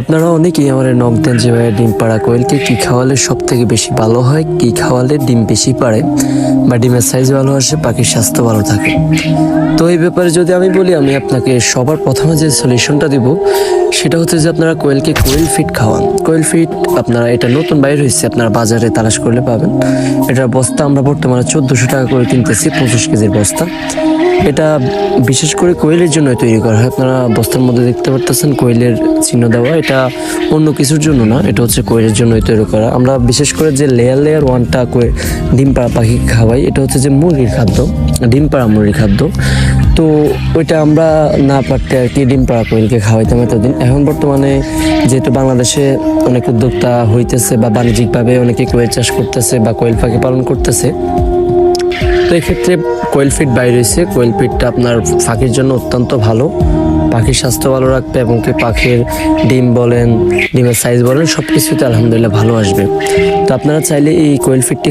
আপনারা অনেকেই আমার নখ দেন যে ভাইয়া ডিম পাড়া কোয়েলকে কী খাওয়ালে সব থেকে বেশি ভালো হয়, কী খাওয়ালে ডিম বেশি পারে বা ডিমের সাইজ ভালো আসে, পাখির স্বাস্থ্য ভালো থাকে? তো এই ব্যাপারে যদি আমি বলি, আমি আপনাকে সবার প্রথমে যে সলিউশনটা দিব, সেটা হচ্ছে যে আপনারা কোয়েলকে কোয়েল ফিট খাওয়ান। কোয়েল ফিট আপনারা, এটা নতুন বাইর হয়েছে, আপনারা বাজারে তালাশ করলে পাবেন। এটার বস্তা আমরা বর্তমানে চোদ্দোশো টাকা করে কিনতেছি, পঁচিশ কেজির বস্তা। এটা বিশেষ করে কোয়েলের জন্য তৈরি করা হয়। আপনারা বস্তার মধ্যে দেখতে পারতেছেন কোয়েলের চিহ্ন দেওয়া। এটা অন্য কিছুর জন্য না, এটা হচ্ছে কোয়েলের জন্যই তৈরি করা। আমরা বিশেষ করে যে লেয়ার লেয়ার ওয়ানটা কোয়ে ডিম পাড়া পাখি খাওয়াই, এটা হচ্ছে যে মুরগির খাদ্য, ডিম পাড়া মুরগির খাদ্য। তো ওইটা আমরা না পারতে আর কি ডিম পাড়া কোয়েলকে খাওয়াইতাম এতদিন। এখন বর্তমানে যেহেতু বাংলাদেশে অনেক উদ্যোক্তা হইতেছে বা বাণিজ্যিকভাবে অনেকে কোয়েল চাষ করতেছে বা কোয়েল পাখি পালন করতেছে তো এক্ষেত্রে কোয়েল ফিট বাইরে রয়েছে কোয়েল ফিটটা আপনার পাখির জন্য অত্যন্ত ভালো। পাখির স্বাস্থ্য ভালো রাখতে এবং কি পাখির ডিম বলেন, ডিমের সাইজ বলেন সব কিছুতে আলহামদুলিল্লাহ ভালো আসবে। তো আপনারা চাইলে এই কোয়েল ফিটটি